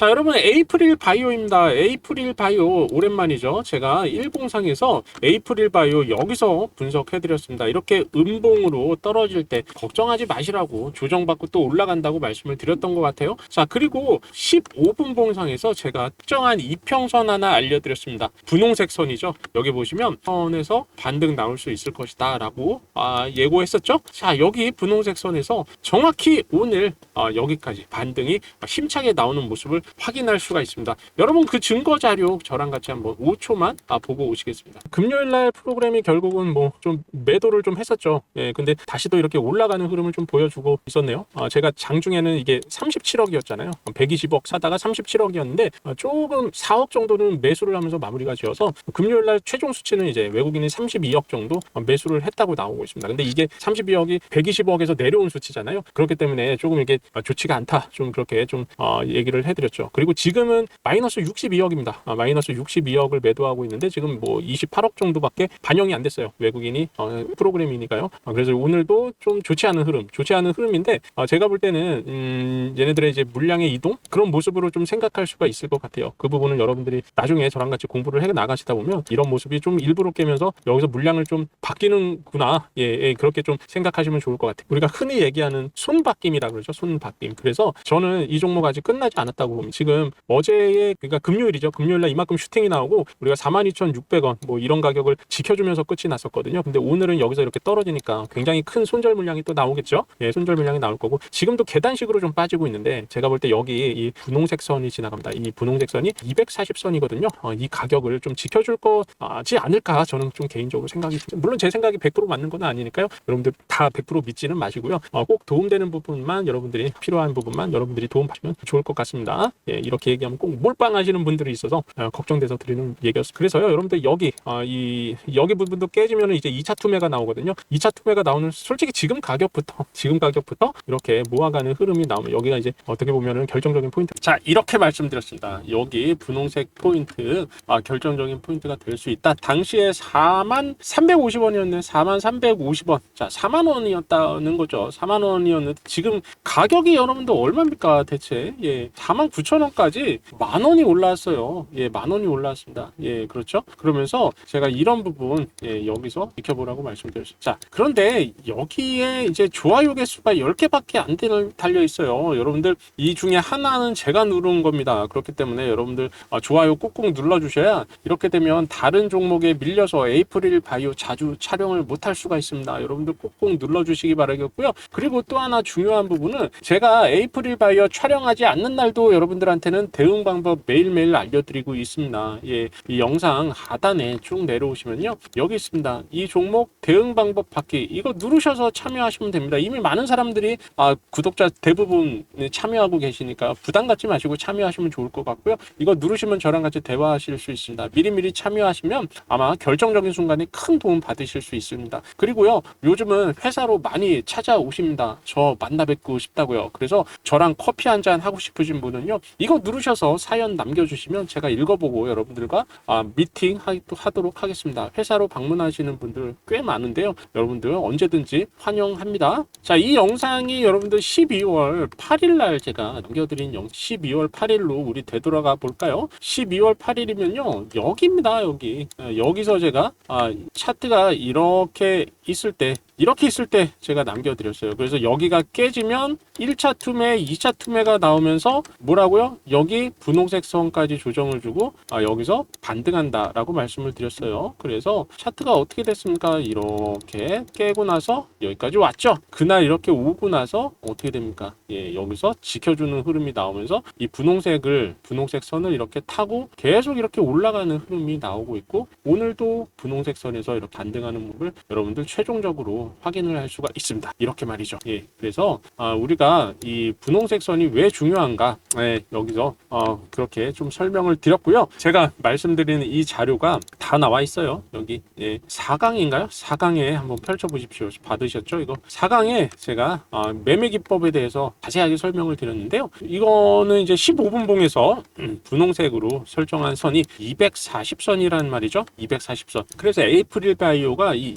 자, 여러분 에이프릴 바이오입니다. 에이프릴 바이오 오랜만이죠. 제가 일봉상에서 에이프릴 바이오 여기서 분석해드렸습니다. 이렇게 음봉으로 떨어질 때 걱정하지 마시라고 조정받고 또 올라간다고 말씀을 드렸던 것 같아요. 자, 그리고 15분 봉상에서 제가 특정한 이평선 하나 알려드렸습니다. 분홍색 선이죠. 여기 보시면 선에서 반등 나올 수 있을 것이다 라고 아, 예고했었죠. 자, 여기 분홍색 선에서 정확히 오늘 아, 여기까지 반등이 힘차게 나오는 모습을 확인할 수가 있습니다. 여러분 그 증거 자료 저랑 같이 한번 5초만 아, 보고 오시겠습니다. 금요일 날 프로그램이 결국은 뭐 좀 매도를 좀 했었죠. 예, 근데 다시 또 이렇게 올라가는 흐름을 좀 보여주고 있었네요. 아, 제가 장중에는 이게 37억이었잖아요. 120억 사다가 37억이었는데 아, 조금 4억 정도는 매수를 하면서 마무리가 지어서 금요일 날 최종 수치는 이제 외국인이 32억 정도 매수를 했다고 나오고 있습니다. 근데 이게 32억이 120억에서 내려온 수치잖아요. 그렇기 때문에 조금 이게 좋지가 않다. 좀 그렇게 좀 어, 얘기를 해드렸죠. 그리고 지금은 마이너스 62억입니다. 아, 마이너스 62억을 매도하고 있는데 지금 뭐 28억 정도밖에 반영이 안 됐어요. 외국인이 어, 프로그램이니까요. 아, 그래서 오늘도 좀 좋지 않은 흐름, 좋지 않은 흐름인데 어, 제가 볼 때는 음, 얘네들의 이제 물량의 이동 그런 모습으로 좀 생각할 수가 있을 것 같아요. 그 부분은 여러분들이 나중에 저랑 같이 공부를 해 나가시다 보면 이런 모습이 좀 일부러 깨면서 여기서 물량을 좀 바뀌는구나. 예, 예, 그렇게 좀 생각하시면 좋을 것 같아요. 우리가 흔히 얘기하는 손바뀜이라 그러죠. 손바뀜. 그래서 저는 이 종목 아직 끝나지 않았다고 봅니다. 지금 어제의 그러니까 금요일이죠. 금요일 날 이만큼 슈팅이 나오고 우리가 42,600원 뭐 이런 가격을 지켜주면서 끝이 났었거든요. 근데 오늘은 여기서 이렇게 떨어지니까 굉장히 큰 손절 물량이 또 나오겠죠. 예, 손절 물량이 나올 거고 지금도 계단식으로 좀 빠지고 있는데 제가 볼 때 여기 이 분홍색 선이 지나갑니다. 이 분홍색 선이 240선이거든요. 어, 이 가격을 좀 지켜줄 거지 않을까 저는 좀 개인적으로 생각이. 물론 제 생각이 100% 맞는 건 아니니까요. 여러분들 다 100% 믿지는 마시고요. 어, 꼭 도움되는 부분만 여러분들이 필요한 부분만 여러분들이 도움 받으면 좋을 것 같습니다. 예, 이렇게 얘기하면 꼭 몰빵하시는 분들이 있어서 어, 걱정돼서 드리는 얘기였어요. 그래서요, 여러분들 여기 어, 이 여기 부분도 깨지면 이제 2차 투매가 나오거든요. 2차 투매가 나오는 솔직히 지금 가격부터 지금 가격부터 이렇게 모아가는 흐름이 나오면 여기가 이제 어떻게 보면은 결정적인 포인트. 자, 이렇게 말씀드렸습니다. 여기 분홍색 포인트 아, 결정적인 포인트가 될 수 있다. 당시에 4만 350원이었네. 4만 350원. 자, 4만 원이었다는 거죠. 4만 원이었는데 지금 가격이 여러분들 얼마입니까 대체? 예, 4만 9천 원까지 만 원이 올라왔어요. 예, 만 원이 올라왔습니다. 예, 그렇죠? 그러면서 제가 이런 부분 예, 여기서 지켜보라고 말씀드렸습니다. 자, 그런데 여기에 이제 좋아요 개수가 10개밖에 안 될- 달려 있어요. 여러분들 이 중에 하나는 제가 누른 겁니다. 그렇기 때문에 여러분들 아, 좋아요 꾹꾹 눌러 주셔야 이렇게 되면 다른 종목에 밀려서 에이프릴 바이오 자주 촬영을 못할 수가 있습니다. 여러분들 꾹꾹 눌러 주시기 바라겠고요. 그리고 또 하나 중요한 부분은 제가 에이프릴 바이오 촬영하지 않는 날도 여러분 들한테는 대응 방법 매일매일 알려드리고 있습니다. 예, 이 영상 하단에 쭉 내려오시면요. 여기 있습니다. 이 종목 대응 방법 받기 이거 누르셔서 참여하시면 됩니다. 이미 많은 사람들이 아, 구독자 대부분 참여하고 계시니까 부담 갖지 마시고 참여하시면 좋을 것 같고요. 이거 누르시면 저랑 같이 대화하실 수 있습니다. 미리미리 참여하시면 아마 결정적인 순간에 큰 도움 받으실 수 있습니다. 그리고요, 요즘은 회사로 많이 찾아오십니다. 저 만나 뵙고 싶다고요. 그래서 저랑 커피 한 잔 하고 싶으신 분은요, 이거 누르셔서 사연 남겨주시면 제가 읽어보고 여러분들과 아, 미팅 하, 하도록 하겠습니다. 회사로 방문하시는 분들 꽤 많은데요. 여러분들 언제든지 환영합니다. 자, 이 영상이 여러분들 12월 8일 날 제가 남겨드린 영 12월 8일로 우리 되돌아가 볼까요? 12월 8일이면요 여기입니다 여기 아, 여기서 제가 아, 차트가 이렇게 있을 때 이렇게 있을 때 제가 남겨드렸어요. 그래서 여기가 깨지면 1차 투매, 2차 투매가 나오면서 뭐라고요? 여기 분홍색 선까지 조정을 주고 아, 여기서 반등한다라고 말씀을 드렸어요. 그래서 차트가 어떻게 됐습니까? 이렇게 깨고 나서 여기까지 왔죠. 그날 이렇게 오고 나서 어떻게 됩니까? 예, 여기서 지켜주는 흐름이 나오면서 이 분홍색을 분홍색 선을 이렇게 타고 계속 이렇게 올라가는 흐름이 나오고 있고 오늘도 분홍색 선에서 이렇게 반등하는 모습을 여러분들 최 종적으로 확인을 할 수가 있습니다. 이렇게 말이죠. 예, 그래서 아, 우리가 이 분홍색 선이 왜 중요한가? 예, 여기서 어, 그렇게 좀 설명을 드렸고요. 제가 말씀드리는 이 자료가 다 나와 있어요. 여기 예, 4강인가요? 4강에 한번 펼쳐 보십시오. 받으셨죠? 이거 4강에 제가 어, 매매 기법에 대해서 자세하게 설명을 드렸는데요. 이거는 이제 15분 봉에서 음, 분홍색으로 설정한 선이 240선이라는 말이죠. 240선. 그래서 에이프릴 바이오가 이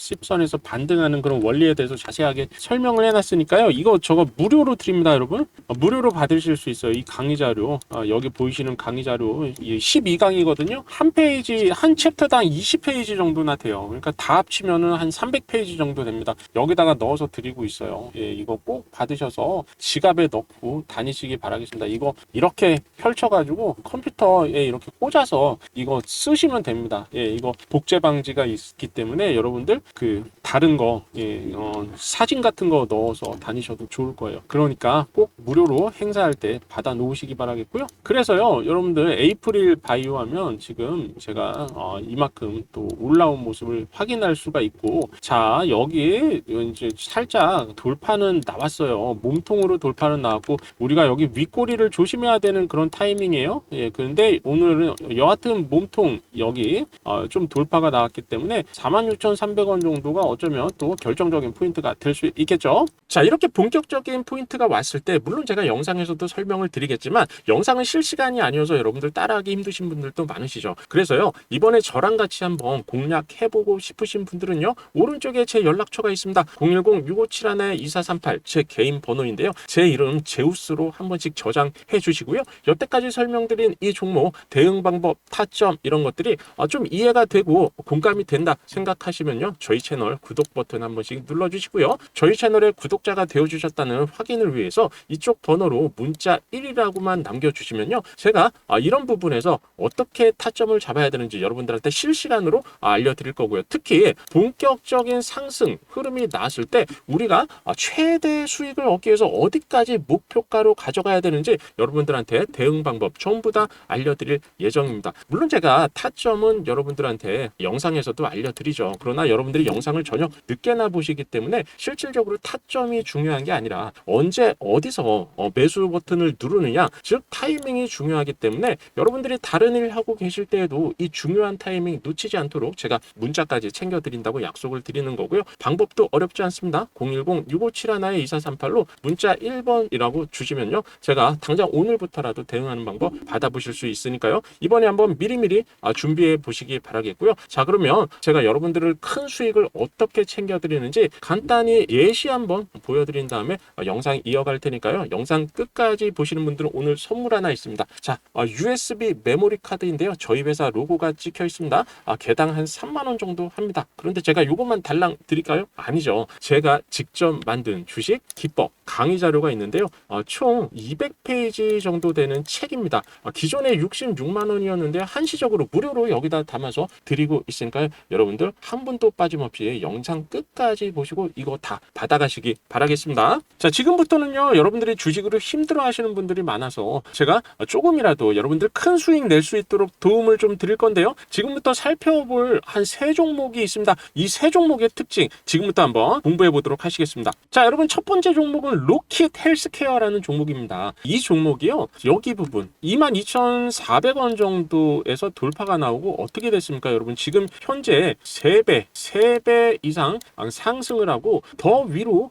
10선에서 반등하는 그런 원리에 대해서 자세하게 설명을 해놨으니까요. 이거 저거 무료로 드립니다, 여러분. 어, 무료로 받으실 수 있어요. 이 강의 자료 어, 여기 보이시는 강의 자료 12강이거든요. 한 페이지 한 챕터당 20페이지 정도나 돼요. 그러니까 다 합치면은 한 300페이지 정도 됩니다. 여기다가 넣어서 드리고 있어요. 예, 이거 꼭 받으셔서 지갑에 넣고 다니시기 바라겠습니다. 이거 이렇게 펼쳐가지고 컴퓨터에 이렇게 꽂아서 이거 쓰시면 됩니다. 예, 이거 복제 방지가 있기 때문에 여러분들 그 다른 거 예, 어, 사진 같은 거 넣어서 다니셔도 좋을 거예요. 그러니까 꼭 무료로 행사할 때 받아 놓으시기 바라겠고요. 그래서요, 여러분들 에이프릴 바이오 하면 지금 제가 어, 이만큼 또 올라온 모습을 확인할 수가 있고, 자 여기 이제 살짝 돌파는 나왔어요. 몸통으로 돌파는 나왔고 우리가 여기 윗꼬리를 조심해야 되는 그런 타이밍이에요. 예, 그런데 오늘은 여하튼 몸통 여기 어, 좀 돌파가 나왔기 때문에 46,300원 정도가 어쩌면 또 결정적인 포인트가 될 수 있겠죠. 자, 이렇게 본격적인 포인트가 왔을 때 물론 제가 영상에서도 설명을 드리겠지만 영상은 실시간이 아니어서 여러분들 따라하기 힘드신 분들도 많으시죠. 그래서요. 이번에 저랑 같이 한번 공략해 보고 싶으신 분들은요. 오른쪽에 제 연락처가 있습니다. 010-657-2438 제 개인 번호인데요. 제 이름 제우스로 한 번씩 저장해 주시고요. 여태까지 설명드린 이 종목 대응 방법, 타점 이런 것들이 아, 좀 이해가 되고 공감이 된다 생각하시면요. 저희 채널 구독 버튼 한 번씩 눌러 주시고요. 저희 채널에 구독자가 되어 주셨다는 확인을 위해서 이쪽 번호로 문자 1이라고만 남겨 주시면요. 제가 아, 이런 부분에서 어떻게 타점을 잡아야 되는지 여러분들한테 실시간으로 아, 알려드릴 거고요. 특히 본격적인 상승 흐름이 나왔을 때 우리가 아, 최대 수익을 얻기 위해서 어디까지 목표가로 가져가야 되는지 여러분들한테 대응 방법 전부 다 알려드릴 예정입니다. 물론 제가 타점은 여러분들한테 영상에서도 알려드리죠. 그러나 여러분들이 영상을 전혀 늦게나 보시기 때문에 실질적으로 타점이 중요한 게 아니라 언제 어디서 어, 매수 버튼을 누르느냐 즉 타이밍이 중요하기 때문에 여러분들이 다른 일 하고 계실 때에도 이 중요한 타이밍 놓치지 않도록 제가 문자까지 챙겨드린다고 약속을 드리는 거고요. 방법도 어렵지 않습니다. 010-6571-2438로 문자 1번이라고 주시면요. 제가 당장 오늘부터라도 대응하는 방법 받아보실 수 있으니까요. 이번에 한번 미리미리 아, 준비해 보시기 바라겠고요. 자 그러면 제가 여러분들을 큰 수익 을 어떻게 챙겨드리는지 간단히 예시 한번 보여드린 다음에 아, 영상 이어갈 테니까요. 영상 끝까지 보시는 분들은 오늘 선물 하나 있습니다. 자 아, USB 메모리 카드인데요. 저희 회사 로고가 찍혀 있습니다. 아, 개당 한 3만 원 정도 합니다. 그런데 제가 요것만 달랑 드릴까요? 아니죠. 제가 직접 만든 주식 기법 강의 자료가 있는데요. 아, 총 200페이지 정도 되는 책입니다. 아, 기존에 66만 원이었는데 한시적으로 무료로 여기다 담아서 드리고 있으니까요. 여러분들 한 분도 빠짐 없이 영상 끝까지 보시고 이거 다 받아가시기 바라겠습니다. 자, 지금부터는요. 여러분들이 주식으로 힘들어 하시는 분들이 많아서 제가 조금이라도 여러분들 큰 수익 낼 수 있도록 도움을 좀 드릴 건데요. 지금부터 살펴볼 한 세 종목이 있습니다. 이 세 종목의 특징 지금부터 한번 공부해 보도록 하시겠습니다. 자, 여러분 첫 번째 종목은 로킷 헬스케어라는 종목입니다. 이 종목이요. 여기 부분 22,400원 정도에서 돌파가 나오고 어떻게 됐습니까? 여러분 지금 현재 3배, 3배 이상 상승을 하고 더 위로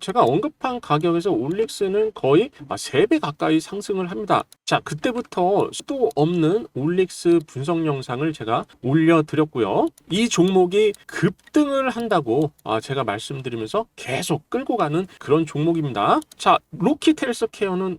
제가 언급한 가격에서 올릭스는 거의 3배 가까이 상승을 합니다. 자, 그때부터 수도 없는 올릭스 분석 영상을 제가 올려드렸고요. 이 종목이 급등을 한다고 아, 제가 말씀드리면서 계속 끌고 가는 그런 종목입니다. 자, 로키텔스 케어는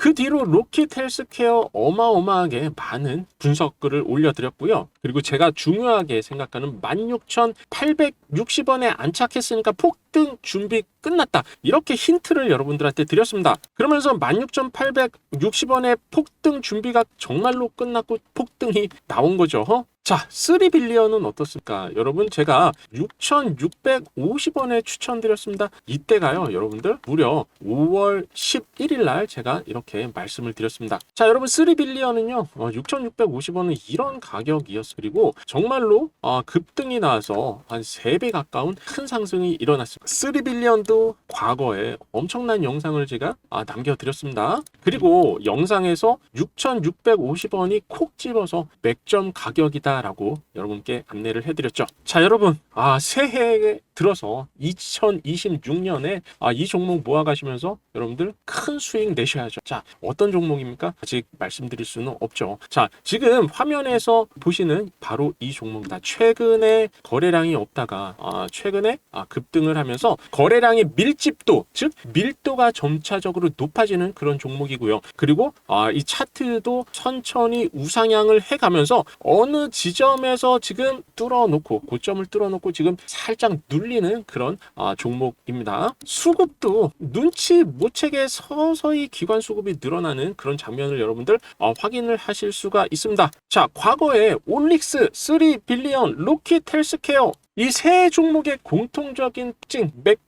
그 뒤로 로켓 헬스케어 어마어마하게 많은 분석글을 올려드렸고요. 그리고 제가 중요하게 생각하는 16,860원에 안착했으니까 폭등 준비 끝났다. 이렇게 힌트를 여러분들한테 드렸습니다. 그러면서 16,860원의 폭등 준비가 정말로 끝났고 폭등이 나온 거죠. 어? 자, 3빌리언은 어떻습니까? 여러분, 제가 6,650원에 추천드렸습니다. 이때가요, 여러분들, 무려 5월 11일 날 제가 이렇게 말씀을 드렸습니다. 자, 여러분, 3빌리언은요, 6,650원은 이런 가격이었어요. 그리고 정말로 어, 급등이 나와서 한 3배 가까운 큰 상승이 일어났습니다. 3빌리언도 과거에 엄청난 영상을 제가 아, 남겨드렸습니다. 그리고 영상에서 6,650원이 콕 집어서 맥점 가격이다 라고 여러분께 안내를 해드렸죠. 자, 여러분, 아, 새해에 들어서 2026년에 아, 이 종목 모아가시면서 여러분들 큰 수익 내셔야죠. 자, 어떤 종목입니까? 아직 말씀드릴 수는 없죠. 자, 지금 화면에서 보시는 바로 이 종목이다. 최근에 거래량이 없다가 아, 최근에 아, 급등을 하면서 거래량의 밀집도, 즉 밀도가 점차적으로 높아지는 그런 종목이고요. 그리고 아, 이 차트도 천천히 우상향을 해가면서 어느 지점에서 지금 뚫어놓고 고점을 뚫어놓고 지금 살짝 눌리는 그런 아, 종목입니다. 수급도 눈치 못 채게 서서히 기관 수급이 늘어나는 그런 장면을 여러분들 어, 확인을 하실 수가 있습니다. 자, 과거에 올릭스, 3 빌리언, 로켓 헬스케어 이 세 종목의 공통적인 특징, 맥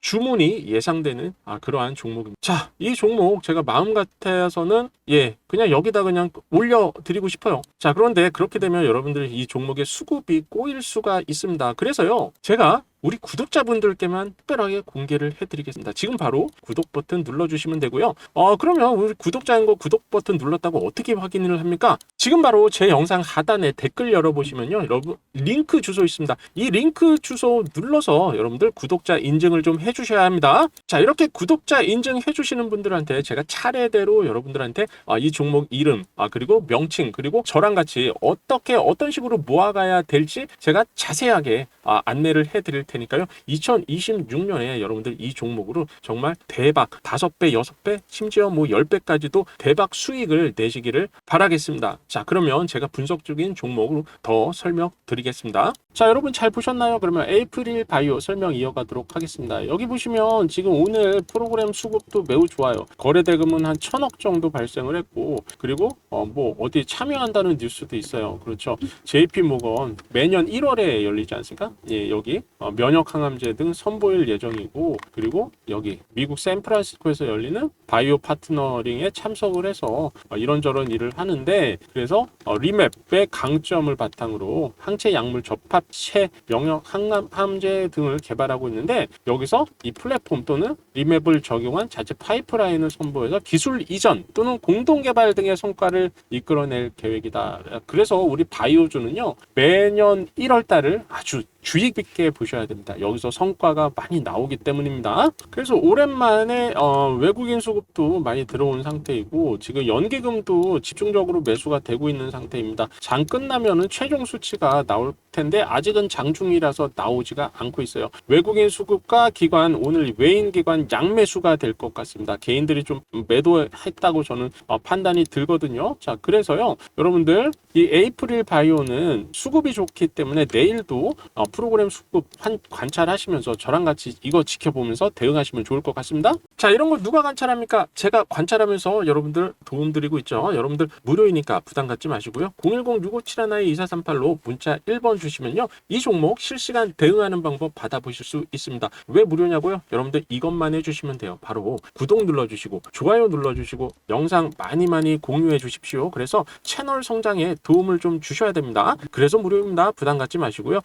주문이 예상되는 아, 그러한 종목입니다. 자, 이 종목 제가 마음 같아서는 예, 그냥 여기다 그냥 올려드리고 싶어요. 자, 그런데 그렇게 되면 여러분들 이 종목의 수급이 꼬일 수가 있습니다. 그래서요, 제가 우리 구독자분들께만 특별하게 공개를 해드리겠습니다. 지금 바로 구독 버튼 눌러주시면 되고요. 어, 그러면 우리 구독자인 거 구독 버튼 눌렀다고 어떻게 확인을 합니까? 지금 바로 제 영상 하단에 댓글 열어보시면요. 여러분, 링크 주소 있습니다. 이 링크 주소 눌러서 여러분들 구독자 인증을 좀 해주셔야 합니다. 자, 이렇게 구독자 인증 해주시는 분들한테 제가 차례대로 여러분들한테 아, 이 종목 이름, 아, 그리고 명칭, 그리고 저랑 같이 어떻게, 어떤 식으로 모아가야 될지 제가 자세하게 아, 안내를 해드릴 테니까요. 2026년에 여러분들 이 종목으로 정말 대박 5배, 6배, 심지어 뭐 10배까지도 대박 수익을 내시기를 바라겠습니다. 자, 그러면 제가 분석적인 종목으로 더 설명드리겠습니다. 자, 여러분 잘 보셨나요? 그러면 에이프릴 바이오 설명 이어가도록 하겠습니다. 여기 보시면 지금 오늘 프로그램 수급도 매우 좋아요. 거래 대금은 한 천억 정도 발생을 했고, 그리고 어, 뭐 어디 참여한다는 뉴스도 있어요. 그렇죠. JP 모건 매년 1월에 열리지 않습니까? 예, 여기 어, 면역 항암제 등 선보일 예정이고, 그리고 여기 미국 샌프란시스코에서 열리는 바이오 파트너링에 참석을 해서 어, 이런저런 일을 하는데, 그래서 어, 리맵의 강점을 바탕으로 항체 약물 접합체 명역 항암 함제 등을 개발하고 있는데 여기서 이 플랫폼 또는 리맵을 적용한 자체 파이프라인을 선보여서 기술 이전 또는 공동 개발 등의 성과를 이끌어낼 계획이다. 그래서 우리 바이오주는요 매년 1월 달을 아주 주의 깊게 보셔야 됩니다. 여기서 성과가 많이 나오기 때문입니다. 그래서 오랜만에 어, 외국인 수급도 많이 들어온 상태이고 지금 연기금도 집중적으로 매수가 되고 있는 상태입니다. 장 끝나면은 최종 수치가 나올 텐데 아직은 장중이라서 나오지가 않고 있어요. 외국인 수급과 기관 오늘 외인 기관 양매수가 될 것 같습니다. 개인들이 좀 매도했다고 저는 어, 판단이 들거든요. 자 그래서요 여러분들 이 에이프릴 바이오는 수급이 좋기 때문에 내일도 어, 프로그램 수급 한 관찰하시면서 저랑 같이 이거 지켜보면서 대응하시면 좋을 것 같습니다. 자, 이런 걸 누가 관찰합니까? 제가 관찰하면서 여러분들 도움 드리고 있죠. 여러분들 무료이니까 부담 갖지 마시고요. 010-6571-2438로 문자 1번 주시면요. 이 종목 실시간 대응하는 방법 받아보실 수 있습니다. 왜 무료냐고요? 여러분들 이것만 해주시면 돼요. 바로 구독 눌러주시고 좋아요 눌러주시고 영상 많이 많이 공유해 주십시오. 그래서 채널 성장에 도움을 좀 주셔야 됩니다. 그래서 무료입니다. 부담 갖지 마시고요.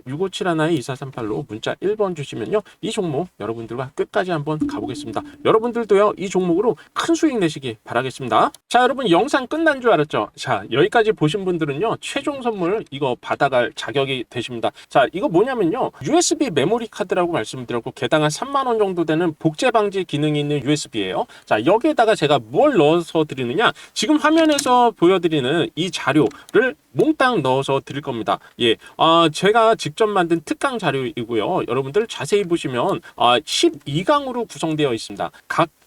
010-6571-2438로 문자 1번 주시면요. 이 종목 여러분들과 끝까지 한번 가보겠습니다. 여러분들도요. 이 종목으로 큰 수익 내시기 바라겠습니다. 자 여러분 영상 끝난 줄 알았죠? 자 여기까지 보신 분들은요. 최종 선물 이거 받아갈 자격이 되십니다. 자 이거 뭐냐면요. USB 메모리 카드라고 말씀드렸고 개당 한 3만 원 정도 되는 복제 방지 기능이 있는 USB예요. 자 여기에다가 제가 뭘 넣어서 드리느냐? 지금 화면에서 보여드리는 이 자료를 몽땅 넣어서 드릴 겁니다. 예, 아, 제가 직접 만든 특강 자료이고요. 여러분들 자세히 보시면 아, 12강으로 구성되어 있습니다. 각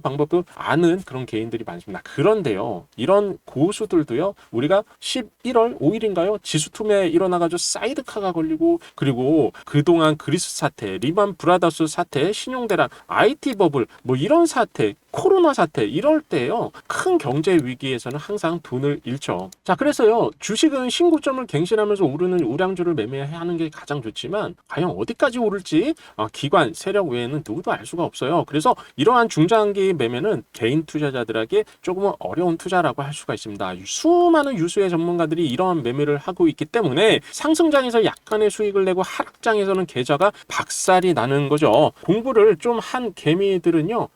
방법도 아는 그런 개인들이 많습니다. 그런데요 이런 고수들도요 우리가 11월 5일인가요 지수 투매 일어나가지고 사이드카가 걸리고 그리고 그동안 그리스 사태, 리만 브라더스 사태, 신용대란, IT 버블 뭐 이런 사태 코로나 사태 이럴 때요 큰 경제 위기에서는 항상 돈을 잃죠. 자 그래서요 주식은 신고점을 갱신하면서 오르는 우량주를 매매하는 게 가장 좋지만 과연 어디까지 오를지 어, 기관 세력 외에는 누구도 알 수가 없어요. 그래서 이러한 중장기 매매는 개인 투자자들에게 조금은 어려운 투자라고 할 수가 있습니다. 수많은 유수의 전문가들이 이러한 매매를 하고 있기 때문에 상승장에서 약간의 수익을 내고 하락장에서는 계좌가 박살이 나는 거죠. 공부를 좀 한 개미들은요.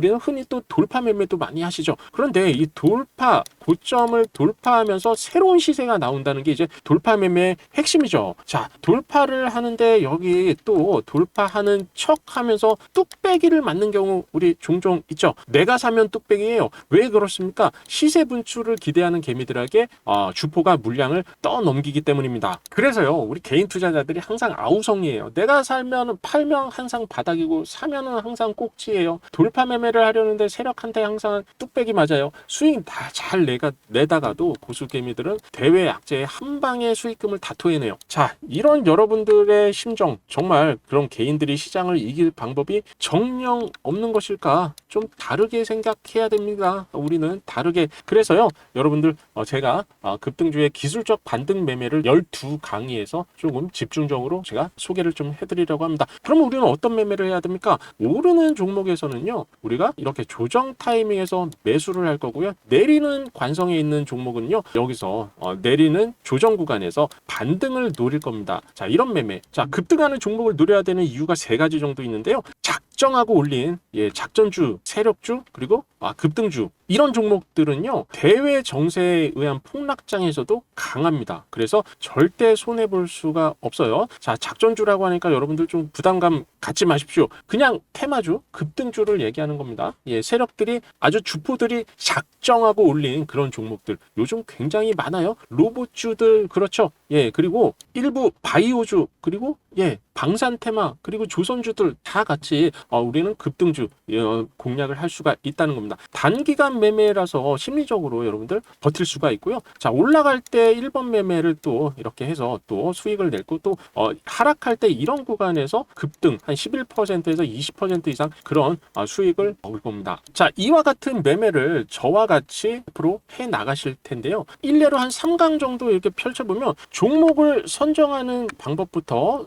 우리는 흔히 또 돌파 매매도 많이 하시죠. 그런데 이 돌파 고점을 돌파하면서 새로운 시세가 나온다는 게 이제 돌파 매매의 핵심이죠. 자, 돌파를 하는데 여기 또 돌파하는 척 하면서 뚝배기를 맞는 경우 우리 종종 있죠. 내가 사면 뚝배기예요. 왜 그렇습니까? 시세 분출을 기대하는 개미들에게 어, 주포가 물량을 떠넘기기 때문입니다. 그래서요, 우리 개인 투자자들이 항상 아우성이에요. 내가 살면 팔면 항상 바닥이고 사면은 항상 꼭지예요. 돌파 매매 매매를 하려는데 세력한테 항상 뚝배기 맞아요. 수익 다 잘 내가 내다가도 고수 개미들은 대외 약재의 한 방에 수익금을 다 토해내요. 자, 이런 여러분들의 심정 정말 그런 개인들이 시장을 이길 방법이 정령 없는 것일까? 좀 다르게 생각해야 됩니다. 우리는 다르게 그래서요, 여러분들 어, 제가 어, 급등주의 기술적 반등 매매를 12 강의에서 조금 집중적으로 제가 소개를 좀 해드리려고 합니다. 그러면 우리는 어떤 매매를 해야 됩니까? 오르는 종목에서는요, 우리가 이렇게 조정 타이밍에서 매수를 할 거고요. 내리는 관성에 있는 종목은요, 여기서 어, 내리는 조정 구간에서 반등을 노릴 겁니다. 자, 이런 매매. 자, 급등하는 종목을 노려야 되는 이유가 세 가지 정도 있는데요. 작정하고 올린 예, 작전주, 세력주, 그리고 아, 급등주 이런 종목들은요 대외 정세에 의한 폭락장에서도 강합니다. 그래서 절대 손해 볼 수가 없어요. 자 작전주라고 하니까 여러분들 좀 부담감 갖지 마십시오. 그냥 테마주, 급등주를 얘기하는 겁니다. 예, 세력들이 아주 주포들이 작정하고 올린 그런 종목들 요즘 굉장히 많아요. 로봇주들 그렇죠. 예, 그리고 일부 바이오주 그리고 예, 방산 테마 그리고 조선주들 다 같이 어, 우리는 급등주 어, 공략을 할 수가 있다는 겁니다. 단기간 매매라서 심리적으로 여러분들 버틸 수가 있고요. 자 올라갈 때 1번 매매를 또 이렇게 해서 또 수익을 냈고 또 어, 하락할 때 이런 구간에서 급등 한 11%에서 20% 이상 그런 어, 수익을 먹을 겁니다. 자 이와 같은 매매를 저와 같이 앞으로 해 나가실 텐데요. 일례로 한 3강 정도 이렇게 펼쳐보면 종목을 선정하는 방법부터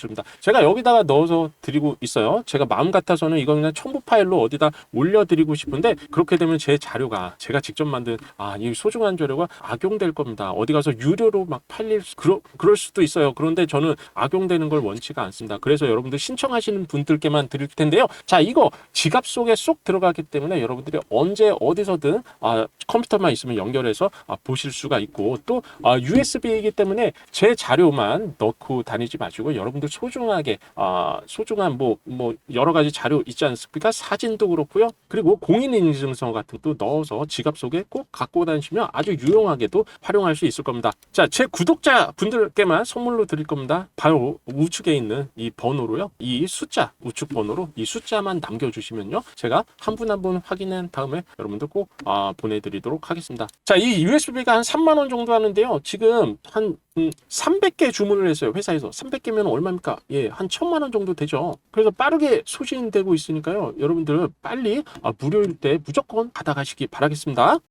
십니다. 제가 여기다가 넣어서 드리고 있어요. 제가 마음 같아서는 이거 그냥 첨부 파일로 어디다 올려드리고 싶은데 그렇게 되면 제 자료가 제가 직접 만든 아, 이 소중한 자료가 악용될 겁니다. 어디 가서 유료로 막 팔릴 수, 그러, 그럴 수도 있어요. 그런데 저는 악용되는 걸 원치가 않습니다. 그래서 여러분들 신청하시는 분들께만 드릴 텐데요. 자, 이거 지갑 속에 쏙 들어가기 때문에 여러분들이 언제 어디서든 아, 컴퓨터만 있으면 연결해서 아, 보실 수가 있고 또 아, USB이기 때문에 제 자료만 넣고 다니지 마시고 여러분들 소중하게 아, 소중한 뭐, 뭐 여러 가지 자료 있지 않습니까? 사진도 그렇고요. 그리고 공인인증서 같은 것도 넣어서 지갑 속에 꼭 갖고 다니시면 아주 유용하게도 활용할 수 있을 겁니다. 자, 제 구독자 분들께만 선물로 드릴 겁니다. 바로 우측에 있는 이 번호로요. 이 숫자, 우측 번호로 이 숫자만 남겨주시면요. 제가 한 분 한 분 확인한 다음에 여러분들 꼭 아, 보내드리도록 하겠습니다. 자, 이 USB가 한 3만 원 정도 하는데요. 지금 한 음, 300개 주문을 했어요. 회사에서. 300개면 얼마입니까? 예, 한 1000만 원 정도 되죠. 그래서 빠르게 소진되고 있으니까요. 여러분들 빨리 아, 무료일 때 무조건 받아가시기 바라겠습니다.